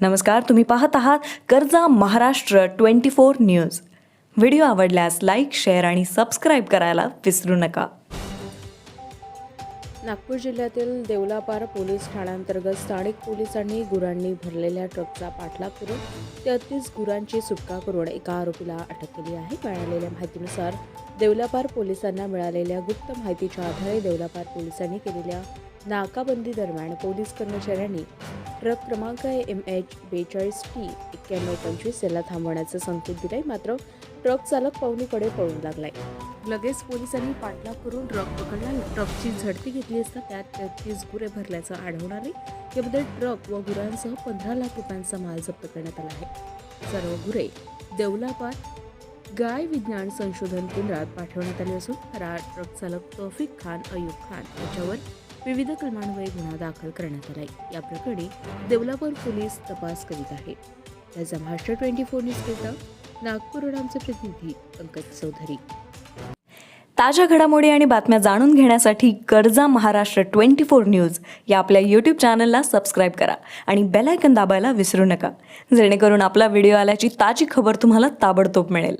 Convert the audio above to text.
नमस्कार तुम्ही पाहत आहात कर्जा Maharashtra twenty four news. Video आवडल्यास लाईक शेअर आणि सबस्क्राईब करायला विसरू नका. नागपूर जिल्ह्यातील देवलापार पोलीस ठाण्याअंतर्गत स्थानिक पोलिसांनी गुरांनी भरलेल्या ट्रकचा पाठलाग करून तेहतीस गुरांची सुटका करून एका आरोपीला अटक केली आहे. मिळालेल्या माहितीनुसार देवलापार पोलिसांना मिळालेल्या गुप्त माहितीच्या आधारे देवलापार पोलिसांनी केलेल्या नाकाबंदी दरम्यान पोलीस कर्मचाऱ्यांनी ट्रक क्रमांक आहे एम एच बेचाळीस टी. एक्क्याण्णव पंचवीस याला थांबवण्याचे संकेत दिलाय. मात्र ट्रक चालक पाहुणीकडे पळून लागलाय. लगेच पोलिसांनी पाठलाग करून ट्रक पकडला. ट्रकची झडती घेतली असता त्यात तेहतीस गुरे भरल्याचं आढळून आले. यामध्ये ट्रक व गुरांसह पंधरा लाख रुपयांचा माल जप्त करण्यात आला आहे. सर्व गुरे देवलापार गाय विज्ञान संशोधन केंद्रात पाठवण्यात आले असून फरार ट्रक चालक तौफिक खान अयूब खान याच्यावर विविध कलमांवर गुन्हा दाखल करण्यात आलाय. या प्रकरणी देवलापूर पोलीस तपास करीत आहे. त्याचा महाराष्ट्र ट्वेंटी फोर न्यूजकरिता नागपूरहून आमचे प्रतिनिधी पंकज चौधरी. ताज्या घडामोडी आणि बातम्या जाणून घेण्यासाठी कर्जा महाराष्ट्र ट्वेंटी फोर न्यूज या आपल्या यूट्यूब चॅनलला सबस्क्राईब करा आणि बेल आयकन दाबायला विसरू नका. जेणेकरून आपला व्हिडिओ आल्याची ताजी खबर तुम्हाला ताबडतोब मिळेल.